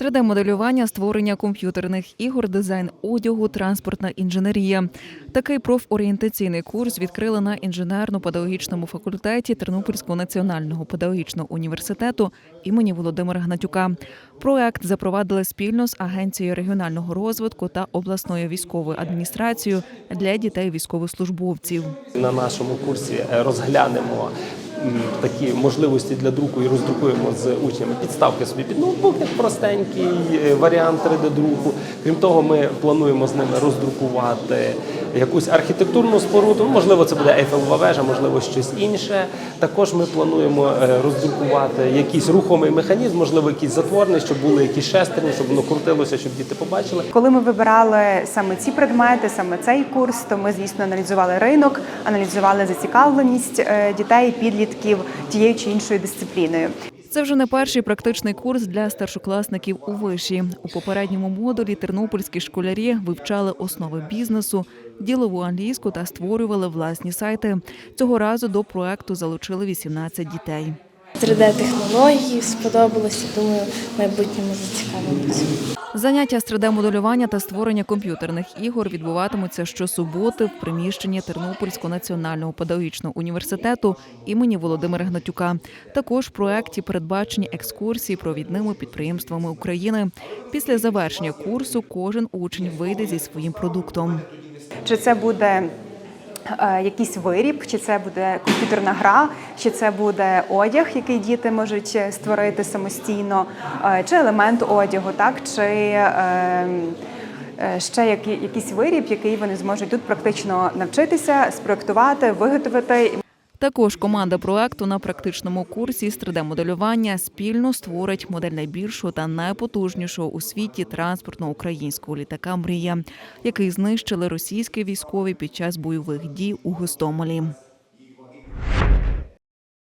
3D-моделювання, створення комп'ютерних ігор, дизайн одягу, транспортна інженерія. Такий профорієнтаційний курс відкрили на інженерно-педагогічному факультеті Тернопільського національного педагогічного університету імені Володимира Гнатюка. Проект запровадили спільно з Агенцією регіонального розвитку та обласною військовою адміністрацією для дітей військовослужбовців. На нашому курсі е, розглянемо такі можливості для друку і роздрукуємо з учнями підставки собі під ноутбук, як простенький е, варіант 3D-друку. Крім того, ми плануємо з ними роздрукувати якусь архітектурну споруду. Ну, Можливо, це буде Ейфелева вежа, можливо, щось інше. Також ми плануємо е, роздрукувати якийсь рухомий механізм, можливо, якийсь затворний, щоб були якісь шестерні, щоб воно крутилося, щоб діти побачили. Коли ми вибирали саме ці предмети, саме цей курс, то ми, звісно, аналізували ринок, аналізували зацікавленість е, дітей, підлітків тією чи іншою дисципліною. Це вже не перший практичний курс для старшокласників у виші. У попередньому модулі тернопільські школярі вивчали основи бізнесу, ділову англійську та створювали власні сайти. Цього разу до проекту залучили 18 дітей. 3D-технології сподобалося, думаю, в майбутньому зацікавимося. Заняття з 3D-моделювання та створення комп'ютерних ігор відбуватимуться щосуботи в приміщенні Тернопільського національного педагогічного університету імені Володимира Гнатюка. Також в проекті передбачені екскурсії провідними підприємствами України. Після завершення курсу кожен учень вийде зі своїм продуктом. Чи це буде якийсь виріб, чи це буде комп'ютерна гра, чи це буде одяг, який діти можуть е, створити самостійно, е, чи елемент одягу, так чи е, е, ще якийсь виріб, який вони зможуть тут практично навчитися, спроектувати, виготовити. Також команда проекту на практичному курсі з 3D-моделювання спільно створить модель найбільшого та найпотужнішого у світі транспортного українського літака Мрія, який знищили російські військові під час бойових дій у Гостомелі.